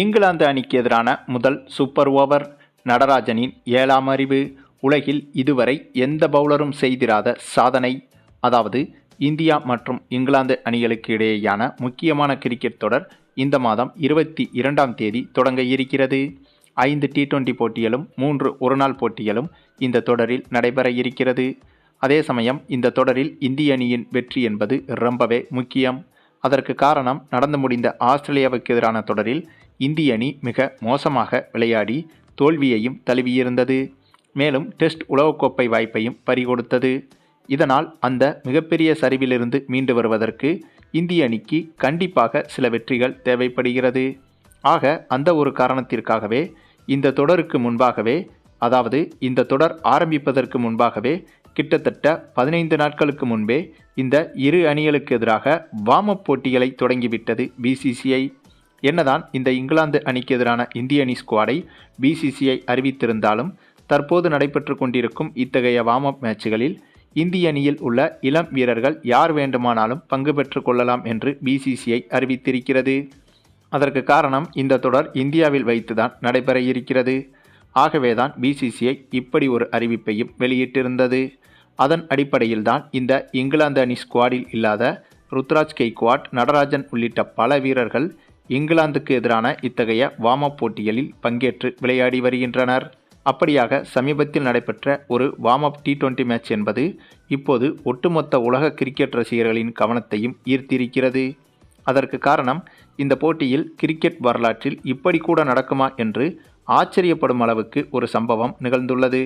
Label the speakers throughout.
Speaker 1: இங்கிலாந்து அணிக்கு எதிரான முதல் சூப்பர் ஓவர். நடராஜனின் ஏழாம் அறிவு. உலகில் இதுவரை எந்த பவுலரும் செய்திராத சாதனை. அதாவது இந்தியா மற்றும் இங்கிலாந்து அணிகளுக்கு இடையேயான முக்கியமான கிரிக்கெட் தொடர் இந்த மாதம் இருபத்தி இரண்டாம் தேதி தொடங்க இருக்கிறது. ஐந்து டி டுவெண்டி போட்டிகளும் மூன்று ஒருநாள் போட்டிகளும் இந்த தொடரில் நடைபெற இருக்கிறது. அதே சமயம் இந்த தொடரில் இந்திய அணியின் வெற்றி என்பது ரொம்பவே முக்கியம். அதற்கு காரணம் நடந்து முடிந்த ஆஸ்திரேலியாவுக்கு எதிரான தொடரில் இந்திய அணி மிக மோசமாக விளையாடி தோல்வியையும் தழுவியிருந்தது. மேலும் டெஸ்ட் உலகக்கோப்பை வாய்ப்பையும் பறிகொடுத்தது. இதனால் அந்த மிகப்பெரிய சரிவிலிருந்து மீண்டு வருவதற்கு இந்திய அணிக்கு கண்டிப்பாக சில வெற்றிகள் தேவைப்படுகிறது. ஆக அந்த ஒரு காரணத்திற்காகவே இந்த தொடருக்கு முன்பாகவே அதாவது இந்த தொடர் ஆரம்பிப்பதற்கு முன்பாகவே கிட்டத்தட்ட பதினைந்து நாட்களுக்கு முன்பே இந்த இரு அணிகளுக்கு எதிராக வார்ம் அப் போட்டிகளை தொடங்கிவிட்டது பிசிசிஐ என்னதான் இந்த இங்கிலாந்து அணிக்கு எதிரான இந்திய அணி ஸ்குவாடை பிசிசிஐ அறிவித்திருந்தாலும் தற்போது நடைபெற்று கொண்டிருக்கும் இத்தகைய வார்ம் அப் மேட்சுகளில் இந்திய அணியில் உள்ள இளம் வீரர்கள் யார் வேண்டுமானாலும் பங்கு பெற்றுக் கொள்ளலாம் என்று பிசிசிஐ அறிவித்திருக்கிறது. அதற்கு காரணம் இந்த தொடர் இந்தியாவில் வைத்துதான் நடைபெற இருக்கிறது. ஆகவேதான் பிசிசிஐ இப்படி ஒரு அறிவிப்பையும் வெளியிட்டிருந்தது. அதன் அடிப்படையில்தான் இந்த இங்கிலாந்து அணி ஸ்குவாடில் இல்லாத ருத்ராஜ் கெய்க்வாட் நடராஜன் உள்ளிட்ட பல வீரர்கள் இங்கிலாந்துக்கு எதிரான இத்தகைய வார்ம் போட்டிகளில் பங்கேற்று விளையாடி வருகின்றனர். அப்படியாக சமீபத்தில் நடைபெற்ற ஒரு warm up T twenty match என்பது இப்போது ஒட்டுமொத்த உலக கிரிக்கெட் ரசிகர்களின் கவனத்தையும் ஈர்த்திருக்கிறது. அதற்கு காரணம் இந்த போட்டியில் கிரிக்கெட் வரலாற்றில் இப்படி கூட நடக்குமா என்று ஆச்சரியப்படும் அளவுக்கு ஒரு சம்பவம் நிகழ்ந்துள்ளது.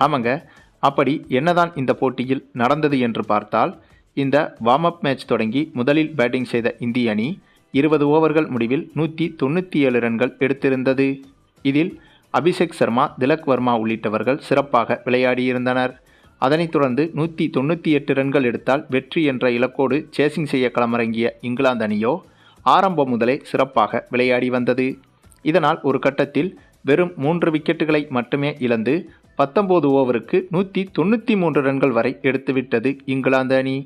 Speaker 1: ஆமாங்க அப்படி என்னதான் இந்த போட்டியில் நடந்தது என்று பார்த்தால் இந்த வார்ம் அப் மேட்ச் தொடங்கி முதலில் பேட்டிங் செய்த இந்திய அணி இருபது ஓவர்கள் முடிவில் நூற்றி தொண்ணூற்றி ஏழு ரன்கள் எடுத்திருந்தது. இதில் அபிஷேக் சர்மா திலக் வர்மா உள்ளிட்டவர்கள் சிறப்பாக விளையாடியிருந்தனர். அதனைத் தொடர்ந்து நூற்றி தொண்ணூற்றி எட்டு ரன்கள் எடுத்தால் வெற்றி என்ற இலக்கோடு சேசிங் செய்ய களமிறங்கிய இங்கிலாந்து அணியோ ஆரம்பம் முதலே சிறப்பாக விளையாடி வந்தது. இதனால் ஒரு கட்டத்தில் வெறும் மூன்று விக்கெட்டுகளை மட்டுமே இழந்து பத்தொம்போது ஓவருக்கு நூற்றி தொண்ணூற்றி மூன்று ரன்கள் வரை எடுத்துவிட்டது இங்கிலாந்து அணி.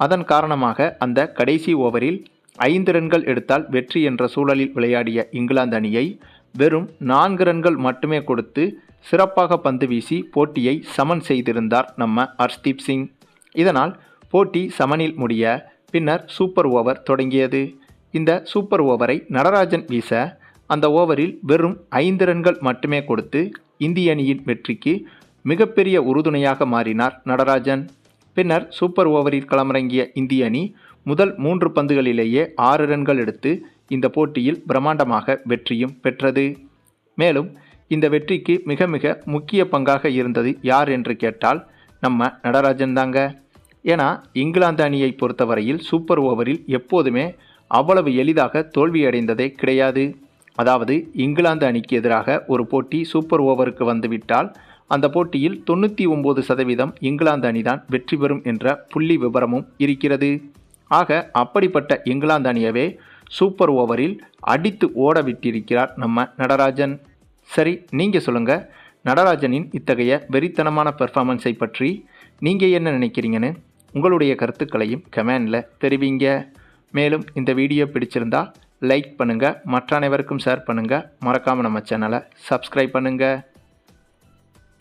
Speaker 1: அதன் காரணமாக அந்த கடைசி ஓவரில் ஐந்து ரன்கள் எடுத்தால் வெற்றி என்ற சூழலில் விளையாடிய இங்கிலாந்து அணியை வெறும் நான்கு ரன்கள் மட்டுமே கொடுத்து சிறப்பாக பந்து வீசி போட்டியை சமன் செய்திருந்தார் நம்ம ஹர்ஷ்தீப் சிங். இதனால் போட்டி சமனில் முடிய பின்னர் சூப்பர் ஓவர் தொடங்கியது. இந்த சூப்பர் ஓவரை நடராஜன் வீச அந்த ஓவரில் வெறும் ஐந்து ரன்கள் மட்டுமே கொடுத்து இந்திய அணியின் வெற்றிக்கு மிகப்பெரிய உறுதுணையாக மாறினார் நடராஜன். பின்னர் சூப்பர் ஓவரில் களமிறங்கிய இந்திய அணி முதல் மூன்று பந்துகளிலேயே ஆறு ரன்கள் எடுத்து இந்த போட்டியில் பிரம்மாண்டமாக வெற்றியும் பெற்றது. மேலும் இந்த வெற்றிக்கு மிக மிக முக்கிய பங்காக இருந்தது யார் என்று கேட்டால் நம்ம நடராஜன் தாங்க. ஏன்னா இங்கிலாந்து அணியை பொறுத்தவரையில் சூப்பர் ஓவரில் எப்போதுமே அவ்வளவு எளிதாக தோல்வியடைந்ததே கிடையாது. அதாவது இங்கிலாந்து அணிக்கு எதிராக ஒரு போட்டி சூப்பர் ஓவருக்கு வந்துவிட்டால் அந்த போட்டியில் தொண்ணூற்றி ஒம்பது சதவீதம் இங்கிலாந்து அணிதான் வெற்றி பெறும் என்ற புள்ளி விவரமும் இருக்கிறது. ஆக அப்படிப்பட்ட இங்கிலாந்து அணியவே சூப்பர் ஓவரில் அடித்து ஓட விட்டிருக்கிறார் நம்ம நடராஜன். சரி நீங்கள் சொல்லுங்கள் நடராஜனின் இத்தகைய வெறித்தனமான பெர்ஃபார்மன்ஸை பற்றி நீங்கள் என்ன நினைக்கிறீங்கன்னு? உங்களுடைய கருத்துக்களையும் கமெண்டில் தெரிவிங்க. மேலும் இந்த வீடியோ பிடிச்சிருந்தா லைக் பண்ணுங்கள் மற்ற அனைவருக்கும் ஷேர் பண்ணுங்கள் மறக்காமல் நம்ம சேனலை சப்ஸ்கிரைப் பண்ணுங்கள்